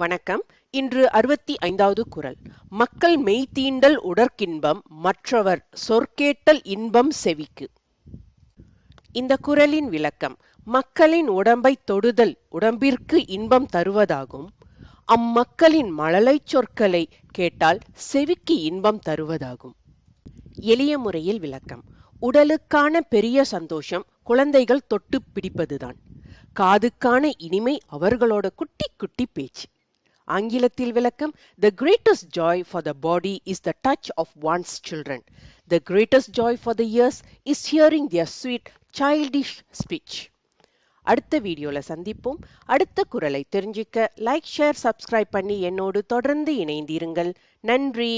வணக்கம். இன்று அறுபத்தி ஐந்தாவது குரல். மக்கள் மெய்தீண்டல் உடற்கின்பம் மற்றவர் சொற்கேட்டல் இன்பம் செவிக்கு. இந்த குரலின் விளக்கம் மக்களின் உடம்பை தொடுதல் உடம்பிற்கு இன்பம் தருவதாகும். அம்மக்களின் மழலை சொற்களை கேட்டால் செவிக்கு இன்பம் தருவதாகும். எளிய முறையில் விளக்கம் உடலுக்கான பெரிய சந்தோஷம் குழந்தைகள் தொட்டு பிடிப்பதுதான். காதுக்கான இனிமை அவர்களோட குட்டி குட்டி பேச்சு. ஆங்கிலத்தில் விளக்கம் the greatest joy for the body is the touch of one's children the greatest joy for the ears is hearing their sweet childish speech அடுத்த வீடியோவில் சந்திப்போம் அடுத்த குரலை தெரிஞ்சிக்க லைக் ஷேர் சப்ஸ்கிரைப் பண்ணி என்னோடு தொடர்ந்து இணைந்திருங்கள் நன்றி